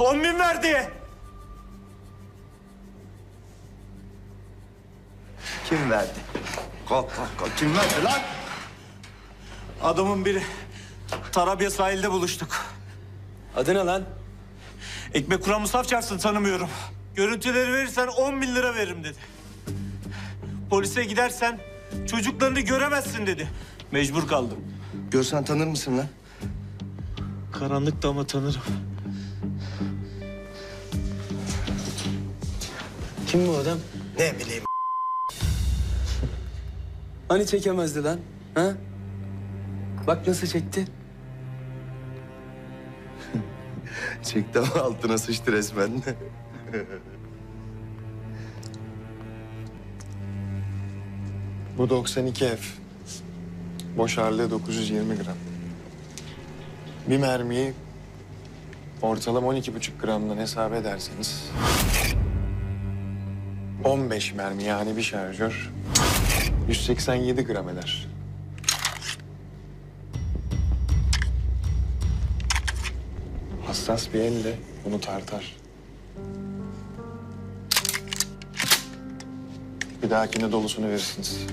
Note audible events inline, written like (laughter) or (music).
On bin verdi. Kim verdi? Kalk kalk kalk. Kim verdi lan? Adamın biri. Tarabya sahilde buluştuk. Adı ne lan? Ekmek kuran Musaf çarpsın tanımıyorum. Görüntüleri verirsen 10 bin lira veririm dedi. Polise gidersen çocuklarını göremezsin dedi. Mecbur kaldım. Görsen tanır mısın lan? Karanlıkta ama tanırım. Kim bu adam? Ne bileyim. Hani çekemezdi lan? Ha? Bak nasıl çekti. (laughs) Çekti ama altına sıçtı resmen. Bu 92 F. Boş ağırlığı 920 gram. Bir mermiyi ortalama 12,5 gramdan hesap ederseniz... 15 mermi yani bir şarjör 187 gram eder. Hassas bir elle bunu tartar. Bir dahakine dolusunu verirsiniz.